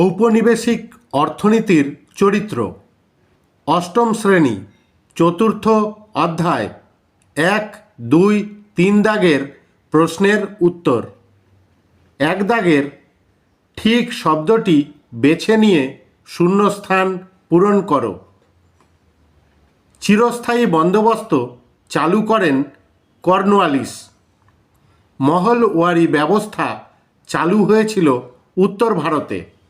ঔপনিবেশিক অর্থনীতির চরিত্র। অষ্টম শ্রেণি, চতুর্থ অধ্যায়, এক, দুই, তিন দাগের প্রশ্নের উত্তর। এক দাগের ঠিক শব্দটি বেছে নিয়ে শূন্যস্থান পূরণ করো। চিরস্থায়ী বন্দোবস্ত চালু করেন কর্নওয়ালিস মহলওয়ারি ব্যবস্থা চালু হয়েছিল উত্তর ভারতে।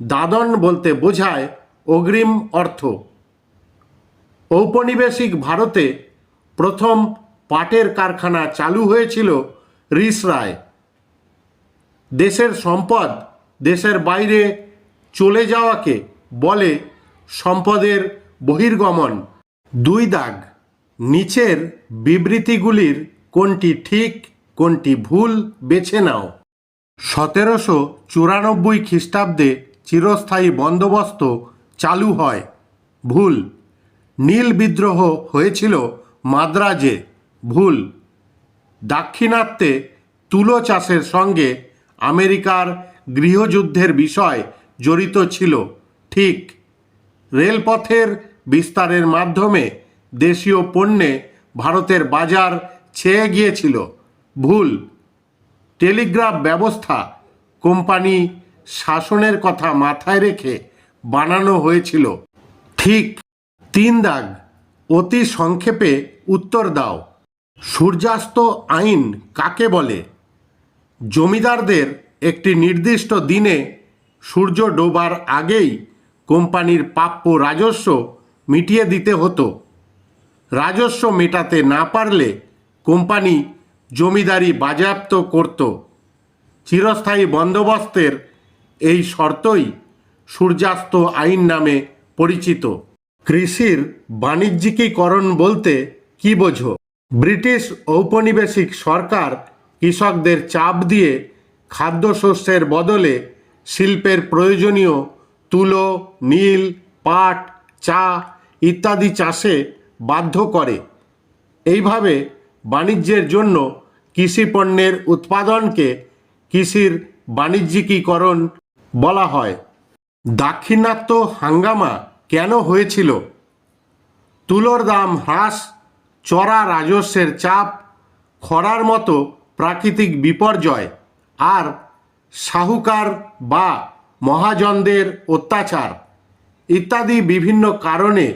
দাদন বলতে বোঝায় অগ্রিম অর্থ। ঔপনিবেশিক ভারতে প্রথম পাটের কারখানা চালু হয়েছিল রিসরায় দেশের সম্পদ দেশের বাইরে চলে যাওয়াকে বলে সম্পদের বহির্গমন। দুই দাগ, নিচের বিবৃতিগুলির কোনটি ঠিক, কোনটি ভুল বেছে নাও। সতেরোশো চুরানব্বই খ্রিস্টাব্দে চিরস্থায়ী বন্দোবস্ত চালু হয়। ভুল। নীল বিদ্রোহ হয়েছিল মাদ্রাজে। ভুল। দাক্ষিণাত্যে তুলো চাষের সঙ্গে আমেরিকার গৃহযুদ্ধের বিষয় জড়িত ছিল। ঠিক। রেলপথের বিস্তারের মাধ্যমে দেশীয় পণ্যে ভারতের বাজার ছেয়ে গিয়েছিল। ভুল। টেলিগ্রাফ ব্যবস্থা কোম্পানি শাসনের কথা মাথায় রেখে বানানো হয়েছিল। ঠিক তিন দাগ অতি সংক্ষেপে উত্তর দাও। সূর্যাস্ত আইন কাকে বলে? জমিদারদের একটি নির্দিষ্ট দিনে সূর্য ডোবার আগেই কোম্পানির প্রাপ্য রাজস্ব মিটিয়ে দিতে হতো। রাজস্ব মেটাতে না পারলে কোম্পানি জমিদারি বাজেয়াপ্ত করত। চিরস্থায়ী বন্দোবস্তের এই শর্তই সূর্যাস্ত আইন নামে পরিচিত। কৃষির বাণিজ্যিকীকরণ বলতে কি বোঝো? ব্রিটিশ ঔপনিবেশিক সরকার কৃষকদের চাপ দিয়ে খাদ্যশস্যের বদলে শিল্পের প্রয়োজনীয় তুলো, নীল, পাট, চা ইত্যাদি চাষে বাধ্য করে। এইভাবে বাণিজ্যের জন্য কৃষি পণ্যের উৎপাদনকে কৃষির বাণিজ্যিকীকরণ বলা হয়, দাক্ষিণাত্য হাঙ্গামা কেন হয়েছিল? তুলোর দাম হ্রাস, চড়া রাজস্বের চাপ, খরার মতো প্রাকৃতিক বিপর্যয় আর সাহুকার বা মহাজনদের অত্যাচার ইত্যাদি বিভিন্ন কারণে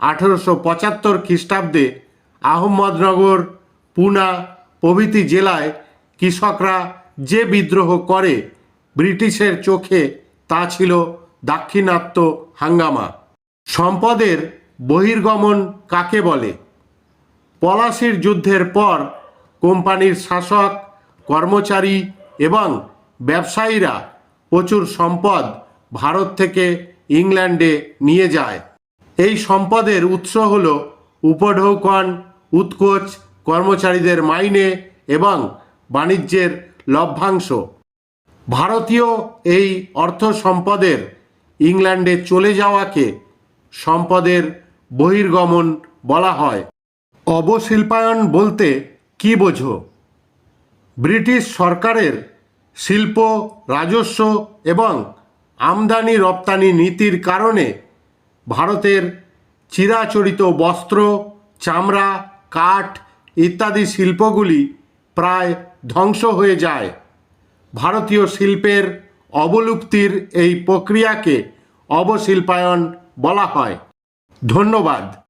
আঠেরোশো পঁচাত্তর খ্রিস্টাব্দে আহমদনগর, পুনা প্রভৃতি জেলায় কৃষকরা যে বিদ্রোহ করে ব্রিটিশের চোখে তা ছিল দাক্ষিণাত্য হাঙ্গামা। সম্পদের বহির্গমন কাকে বলে? পলাশির যুদ্ধের পর কোম্পানির শাসক, কর্মচারী এবং ব্যবসায়ীরা প্রচুর সম্পদ ভারত থেকে ইংল্যান্ডে নিয়ে যায়। এই সম্পদের উৎস হল উপঢৌকন, উৎকোচ, কর্মচারীদের মাইনে এবং বাণিজ্যের লভ্যাংশ। ভারতীয় এই অর্থ সম্পদের ইংল্যান্ডে চলে যাওয়াকে সম্পদের বহির্গমন বলা হয়। অবশিল্পায়ন বলতে কি বোঝো? ব্রিটিশ সরকারের শিল্প, রাজস্ব এবং আমদানি রপ্তানি নীতির কারণে ভারতের চিরাচরিত বস্ত্র, চামড়া, কাঠ ইত্যাদি শিল্পগুলি প্রায় ধ্বংস হয়ে যায়। ভারতীয় শিল্পের অবলুপ্তির এই প্রক্রিয়াকে অবশিল্পায়ন বলা হয়। ধন্যবাদ।